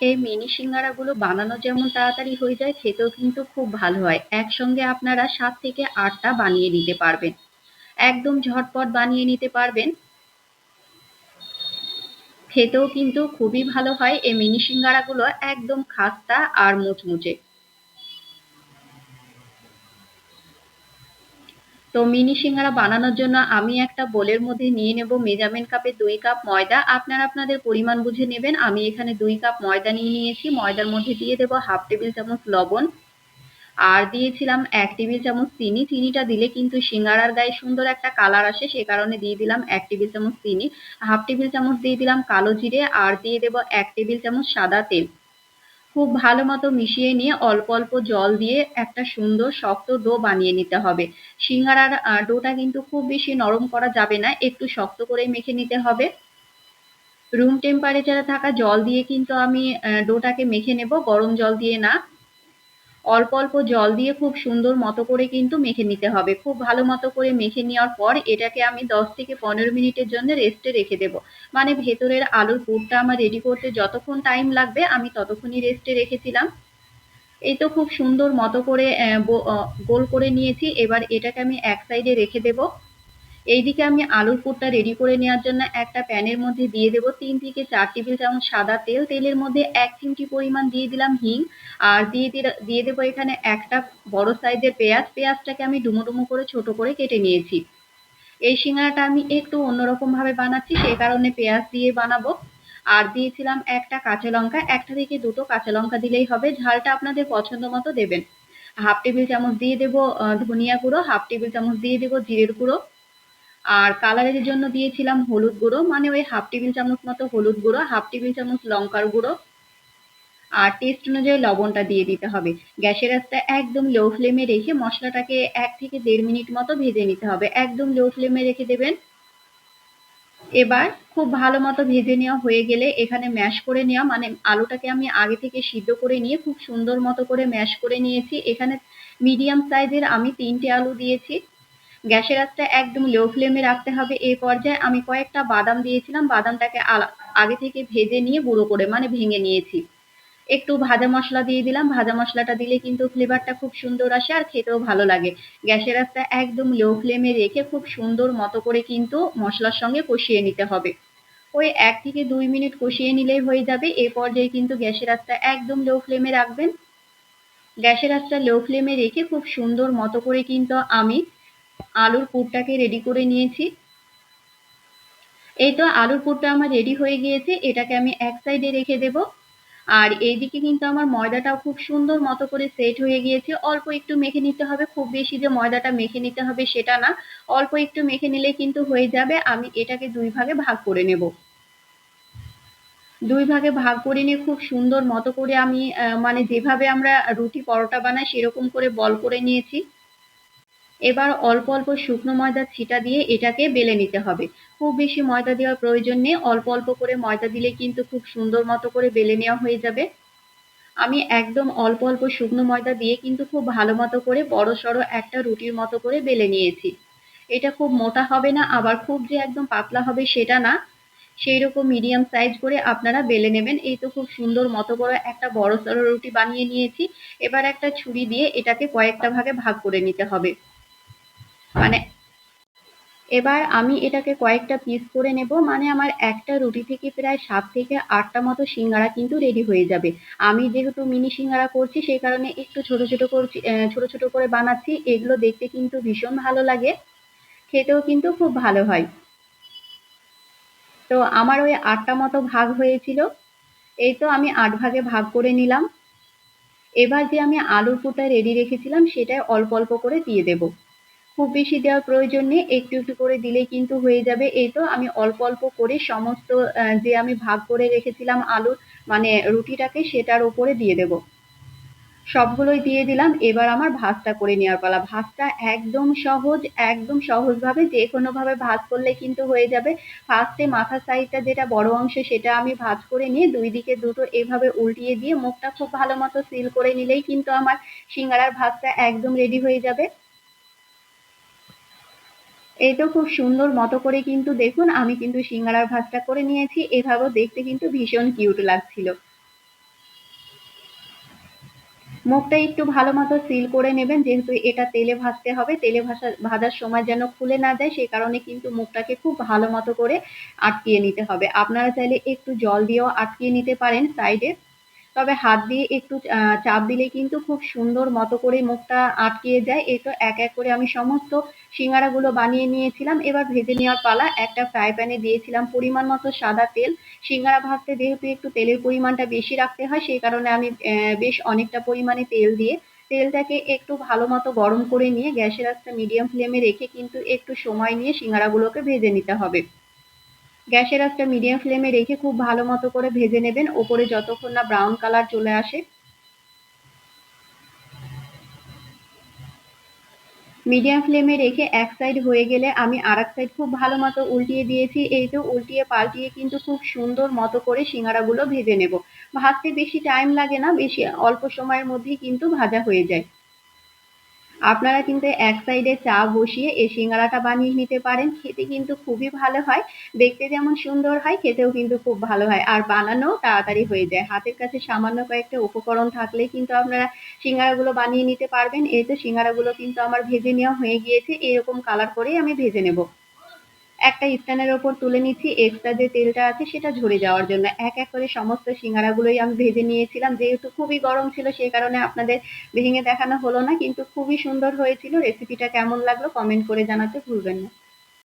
এই মিনি সিঙ্গারাগুলো বানানো যেমন তাড়াতাড়ি হয়ে যায়, খেতেও কিন্তু খুব ভালো হয়। একসঙ্গে আপনারা সাত থেকে আটটা বানিয়ে নিতে পারবেন। একদম ঝটপট বানিয়ে নিতে পারবেন। খেতেও কিন্তু খুবই ভালো হয়। এই মিনি সিঙ্গারাগুলো একদম খাস্তা আর মুচমুচে। তো মিনি সিঙ্গারা বানানোর জন্য আমি একটা বোলের মধ্যে নিয়ে নেব মেজারমেন্ট কাপে দুই কাপ ময়দা। আপনারা আপনাদের পরিমাণ বুঝে নেবেন। আমি এখানে দুই কাপ ময়দা নিয়ে নিয়েছি। ময়দার মধ্যে দিয়ে দেব হাফ টেবিল চামচ লবণ। আর দিয়েছিলাম এক টেবিল চামচ চিনি। চিনিটা দিলে কিন্তু সিঙ্গারার গায়ে সুন্দর একটা কালার আসে, সে কারণে দিয়ে দিলাম এক টেবিল চামচ চিনি। হাফ টেবিল চামচ দিয়ে দিলাম কালো জিরে। আর দিয়ে দেব এক টেবিল চামচ সাদা তেল। খুব ভালো মতো মিশিয়ে নিয়ে অল্প অল্প জল দিয়ে একটা সুন্দর শক্ত ডো বানিয়ে নিতে হবে। সিঙ্গারার ডোটা কিন্তু খুব বেশি নরম করা যাবে না, একটু শক্ত করে মেখে নিতে হবে। রুম টেম্পারেচারে থাকা জল দিয়ে কিন্তু আমি ডোটাকে মেখে নেব, গরম জল দিয়ে না। অল্প অল্প জল দিয়ে খুব সুন্দর মতো করে কিন্তু মেখে নিতে হবে। খুব ভালো মতো করে মেখে নেওয়ার পর এটাকে আমি দশ থেকে পনেরো মিনিটের জন্য রেস্টে রেখে দেব। মানে ভেতরের আলুর পুরটা আমার রেডি করতে যতক্ষণ টাইম লাগবে আমি ততক্ষণই রেস্টে রেখেছিলাম। এই তো খুব সুন্দর মতো করে গোল করে নিয়েছি। এবার এটাকে আমি এক সাইডে রেখে দেবো। এইদিকে আমি আলুর পুরটা রেডি করে নেওয়ার জন্য একটা প্যানের মধ্যে দিয়ে দেবো তিন থেকে চার টেবিল চামচ সাদা তেল। তেলের মধ্যে এক চিমটি পরিমাণ দিয়ে দিলাম হিং। আর দিয়ে দিয়ে দেবো এখানে একটা বড় সাইজের পেঁয়াজ। পেঁয়াজটাকে আমি ডুমো ডুমো করে ছোট করে কেটে নিয়েছি। এই সিঙ্গারাটা আমি একটু অন্যরকম ভাবে বানাচ্ছি সেই কারণে পেঁয়াজ দিয়ে বানাবো। আর দিয়েছিলাম একটা কাঁচা লঙ্কা। একটা থেকে দুটো কাঁচা লঙ্কা দিলেই হবে। ঝালটা আপনাদের পছন্দ মতো দেবেন। হাফ টেবিল চামচ দিয়ে দেবো ধনিয়া গুঁড়ো। হাফ টেবিল চামচ দিয়ে দেবো জিরের গুঁড়ো। আর কালারের জন্য দিয়েছিলাম হলুদ গুঁড়ো মানে ওই হাফ টেবিল চামচ মতো হলুদ গুঁড়ো হাফ টেবিল চামচ লঙ্কার গুঁড়ো। আর টেস্ট অনুযায়ী লবণটা দিয়ে দিতে হবে। গ্যাসের আঁচটা একদম লো ফ্লেমে রেখে মশলাটাকে এক থেকে দেড় মিনিট মতো ভেজে নিতে হবে। একদম লো ফ্লেমে রেখে দেবেন। এবার খুব ভালো মতো ভেজে নেওয়া হয়ে গেলে এখানে ম্যাশ করে নেওয়া মানে আলুটাকে আমি আগে থেকে সিদ্ধ করে নিয়ে খুব সুন্দর মতো করে ম্যাশ করে নিয়েছি। এখানে মিডিয়াম সাইজের আমি তিনটে আলু দিয়েছি। গ্যাসের আঁচটা একদম লো ফ্লেমে রাখতে হবে। এই পর্যায়ে আমি কয়েকটা বাদাম দিয়েছিলাম। বাদামটাকে আগে থেকে ভেজে নিয়ে গুঁড়ো করে মানে ভেঙে নিয়েছি। একটু ভাজা মশলা দিয়ে দিলাম। ভাজা মশলাটা দিলে কিন্তু ফ্লেভারটা খুব সুন্দর আসে আর খেতেও ভালো লাগে। গ্যাসের আঁচটা একদম লো ফ্লেমে রেখে খুব সুন্দর মতো করে কিন্তু মশলার সঙ্গে কষিয়ে নিতে হবে। ওই এক থেকে দুই মিনিট কষিয়ে নিলেই হয়ে যাবে। এ পর্যায়ে কিন্তু গ্যাসের আঁচটা একদম লো ফ্লেমে রাখবেন। গ্যাসের আঁচটা লো ফ্লেমে রেখে খুব সুন্দর মতো করে কিন্তু আমি আলুর পুরটাকে রেডি করে নিয়েছি। এই তো আলুর পুরটা আমার রেডি হয়ে গিয়েছে, এটাকে আমি এক সাইডে রেখে দেব। আর এইদিকে কিন্তু আমার ময়দাটাও খুব সুন্দর মতো করে সেট হয়ে গিয়েছে। অল্প একটু মেখে নিতে হবে, খুব বেশি যে ময়দাটা মেখে নিতে হবে সেটা না। অল্প একটু মেখে নিলে কিন্তু হয়ে যাবে, আমি এটাকে দুই ভাগে ভাগ করে নেব। দুই ভাগে ভাগ করে নিয়ে খুব সুন্দর মতো করে আমি মানে যেভাবে আমরা রুটি পরোটা বানাই সেরকম করে বল করে নিয়েছি। এবার অল্প অল্প শুকনো ময়দার ছিটা দিয়ে এটাকে বেলে নিতে হবে। খুব বেশি ময়দা দেওয়ার প্রয়োজন নেই, অল্প অল্প করে ময়দা দিলে কিন্তু খুব সুন্দর মতো করে বেলে নেওয়া হয়ে যাবে। আমি একদম অল্প অল্প শুকনো ময়দা দিয়ে কিন্তু খুব ভালো মতো করে বড় সড়ো একটা রুটির মতো করে বেলে নিয়েছি। এটা খুব মোটা হবে না, আবার খুব যে একদম পাতলা হবে সেটা না। সেই রকম মিডিয়াম সাইজ করে আপনারা বেলে নেবেন। এই তো খুব সুন্দর মতো করে একটা বড় সড়ো রুটি বানিয়ে নিয়েছি। এবার একটা ছুরি দিয়ে এটাকে কয়েকটা ভাগে ভাগ করে নিতে হবে। মানে এবার আমি এটাকে কয়েকটা পিস করে নেব মানে আমার একটা রুটি থেকে প্রায় সাত থেকে আটটা মতো সিঙ্গারা কিন্তু রেডি হয়ে যাবে। আমি যেহেতু মিনি সিঙ্গারা করছি, সেই কারণে একটু ছোট ছোট করছি ছোট ছোট করে বানাচ্ছি। এগুলো দেখতে কিন্তু ভীষণ ভালো লাগে, খেতেও কিন্তু খুব ভালো হয়। তো আমার ওই আটটা মতো ভাগ হয়েছিল, এই তো আমি আট ভাগে ভাগ করে নিলাম। এবার যে আমি আলুর পুরটা রেডি রেখেছিলাম সেটাই অল্প অল্প করে দিয়ে দেবো। খুব বেশি দেওয়ার প্রয়োজন নেই, একটু একটু করে দিলেই কিন্তু হয়ে যাবে। এই তো আমি অল্প অল্প করে সমস্ত যে আমি ভাগ করে রেখেছিলাম আলু মানে রুটিটাকে সেটার উপরে দিয়ে দেব। সবগুলোই দিয়ে দিলাম, এবার আমার ভাজটা করে নেওয়ার পালা। ভাজটা একদম সহজ, একদম সহজভাবে, যে কোনোভাবে ভাজ করলে কিন্তু হয়ে যাবে। ফার্স্টে মাথার সাইডটা যেটা বড় অংশ, সেটা আমি ভাজ করে নিয়ে দুই দিকে দুটো এভাবে উল্টিয়ে দিয়ে মুখটা খুব ভালো মতো সিল করে নিলেই কিন্তু আমার সিঙ্গারার ভাজটা একদম রেডি হয়ে যাবে। এই তো খুব সুন্দর মতো করে কিন্তু দেখুন, আমি কিন্তু সিঙ্গারার ভাজটা করে নিয়েছি। এভাবেও দেখতে কিন্তু ভীষণ কিউট লাগছিল। মুখটা একটু ভালো মতো সিল করে নেবেন, যেহেতু এটা তেলে ভাজতে হবে। তেলে ভাজা, ভাজার সময় যেন খুলে না যায় সেই কারণে কিন্তু মুখটাকে খুব ভালো মতো করে আটকিয়ে নিতে হবে। আপনারা চাইলে একটু জল দিয়েও আটকিয়ে নিতে পারেন সাইডে। তবে হাত দিয়ে একটু চাপ দিলে কিন্তু খুব সুন্দর মতো করে মুখটা আটকিয়ে যায়। এই তো এক এক করে আমি সমস্ত সিঙ্গারাগুলো বানিয়ে নিয়েছিলাম। এবার ভেজে নেওয়ার পালা একটা ফ্রাই প্যানে দিয়েছিলাম। পরিমাণ মতো সাদা তেল। সিঙ্গারা ভাজতে যেহেতু একটু তেলের পরিমাণটা বেশি রাখতে হয়, সেই কারণে আমি বেশ অনেকটা পরিমাণে তেল দিয়ে তেলটাকে একটু ভালো মতো গরম করে নিয়ে গ্যাসের আঁচটা মিডিয়াম ফ্লেমে রেখে কিন্তু একটু সময় নিয়ে সিঙ্গারাগুলোকে ভেজে নিতে হবে। গ্যাসের আঁচটা মিডিয়াম ফ্লেমে রেখে খুব ভালো মতো করে ভেজে নেবেন। ওপরে যতক্ষণ না ব্রাউন কালার চলে আসে। মিডিয়াম ফ্লেমে রেখে এক সাইড হয়ে গেলে আমি আর এক সাইড খুব ভালো মতো উল্টিয়ে দিয়েছি। এই তো উল্টিয়ে পাল্টিয়ে কিন্তু খুব সুন্দর মতো করে সিঙ্গারাগুলো ভেজে নেব। ভাজতে বেশি টাইম লাগে না, বেশি অল্প সময়ের মধ্যেই কিন্তু ভাজা হয়ে যায়। আপনারা কিন্তু এক সাইডে চা বসিয়ে এই সিঙ্গারাটা বানিয়ে নিতে পারেন, খেতে কিন্তু খুবই ভালো হয়। দেখতে যেমন সুন্দর হয়, খেতেও কিন্তু খুব ভালো হয়। আর বানানো তাড়াতাড়ি হয়ে যায়। হাতের কাছে সামান্য কয়েকটা উপকরণ থাকলে কিন্তু আপনারা সিঙ্গারাগুলো বানিয়ে নিতে পারবেন। এই তো সিঙ্গারাগুলো কিন্তু আমার ভেজে নেওয়া হয়ে গিয়েছে, এরকম কালার করেই আমি ভেজে নেব। একটা স্ট্যান্ডের ওপর তুলে নিচ্ছি এক্সট্রা যে তেলটা আছে সেটা ঝরে যাওয়ার জন্য। এক এক করে সমস্ত সিঙ্গারাগুলোই আমি ভেজে নিয়েছিলাম। যেহেতু খুবই গরম ছিল সেই কারণে আপনাদের ভেঙে দেখানো হলো না, কিন্তু খুবই সুন্দর হয়েছিল। রেসিপিটা কেমন লাগল কমেন্ট করে জানাতে ভুলবেন না।